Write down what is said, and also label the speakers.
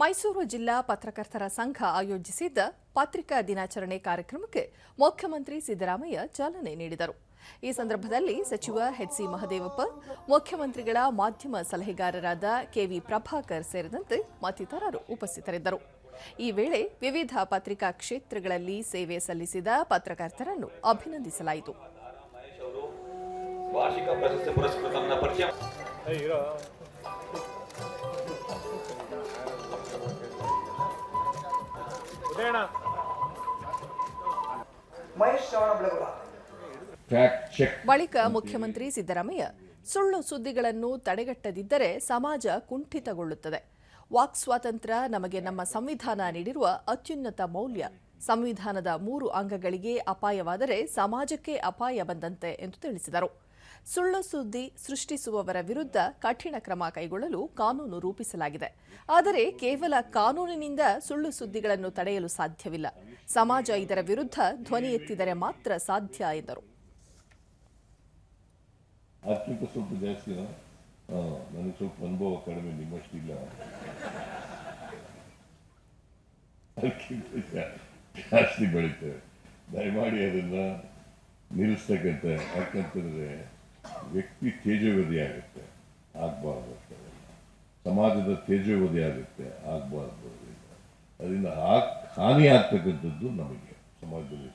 Speaker 1: ಮೈಸೂರು ಜಿಲ್ಲಾ ಪತ್ರಕರ್ತರ ಸಂಘ ಆಯೋಜಿಸಿದ್ದ ಪತ್ರಿಕಾ ದಿನಾಚರಣೆ ಕಾರ್ಯಕ್ರಮಕ್ಕೆ ಮುಖ್ಯಮಂತ್ರಿ ಸಿದ್ದರಾಮಯ್ಯ ಚಾಲನೆ ನೀಡಿದರು. ಈ ಸಂದರ್ಭದಲ್ಲಿ ಸಚಿವ ಎಚ್ಸಿ ಮಹದೇವಪ್ಪ ಮುಖ್ಯಮಂತ್ರಿಗಳ ಮಾಧ್ಯಮ ಸಲಹೆಗಾರರಾದ ಕೆವಿ ಪ್ರಭಾಕರ್ ಸೇರಿದಂತೆ ಮತ್ತಿತರರು ಉಪಸ್ಥಿತರಿದ್ದರು. ಈ ವೇಳೆ ವಿವಿಧ ಪತ್ರಿಕಾ ಕ್ಷೇತ್ರಗಳಲ್ಲಿ ಸೇವೆ ಸಲ್ಲಿಸಿದ ಪತ್ರಕರ್ತರನ್ನು ಅಭಿನಂದಿಸಲಾಯಿತು.
Speaker 2: ವಾರ್ಷಿಕ ಪ್ರಶಸ್ತಿ ಪುರಸ್ಕೃತರನ್ನ ಪರಿಚಯ
Speaker 1: ಬಳಿಕ ಮುಖ್ಯಮಂತ್ರಿ ಸಿದ್ದರಾಮಯ್ಯ ಸುಳ್ಳು ಸುದ್ದಿಗಳನ್ನು ತಡೆಗಟ್ಟದಿದ್ದರೆ ಸಮಾಜ ಕುಂಠಿತಗೊಳ್ಳುತ್ತದೆ. ವಾಕ್ ಸ್ವಾತಂತ್ರ್ಯ ನಮಗೆ ನಮ್ಮ ಸಂವಿಧಾನ ನೀಡಿರುವ ಅತ್ಯುನ್ನತ ಮೌಲ್ಯ. ಸಂವಿಧಾನದ ಮೂರು ಅಂಗಗಳಿಗೆ ಅಪಾಯವಾದರೆ ಸಮಾಜಕ್ಕೆ ಅಪಾಯ ಬಂದಂತೆ ಎಂದು ತಿಳಿಸಿದರು. ಸುಳ್ಳು ಸುದ್ದಿ ಸೃಷ್ಟಿಸುವವರ ವಿರುದ್ಧ ಕಠಿಣ ಕ್ರಮ ಕೈಗೊಳ್ಳಲು ಕಾನೂನು ರೂಪಿಸಲಾಗಿದೆ. ಆದರೆ ಕೇವಲ ಕಾನೂನಿನಿಂದ ಸುಳ್ಳು ಸುದ್ದಿಗಳನ್ನು ತಡೆಯಲು ಸಾಧ್ಯವಿಲ್ಲ. ಸಮಾಜ ಇದರ ವಿರುದ್ಧ ಧ್ವನಿ ಎತ್ತಿದರೆ ಮಾತ್ರ ಸಾಧ್ಯ ಎಂದರು.
Speaker 3: ಜಾಸ್ತಿ ಬೆಳಿತೇವೆ. ದಯಮಾಡಿ ಅದನ್ನು ನಿಲ್ಲಿಸ್ತಕ್ಕಂಥ ಯಾಕಂತಂದರೆ ವ್ಯಕ್ತಿ ತೇಜೋವಧಿ ಆಗುತ್ತೆ ಆಗಬಾರ್ದು ಅಷ್ಟೆಲ್ಲ ಸಮಾಜದ ತೇಜೋವಧಿ ಆಗುತ್ತೆ ಆಗಬಾರ್ದು ಅದರಿಂದ ಹಾಕ್ ಹಾನಿ ಆಗ್ತಕ್ಕಂಥದ್ದು ನಮಗೆ ಸಮಾಜದಲ್ಲಿ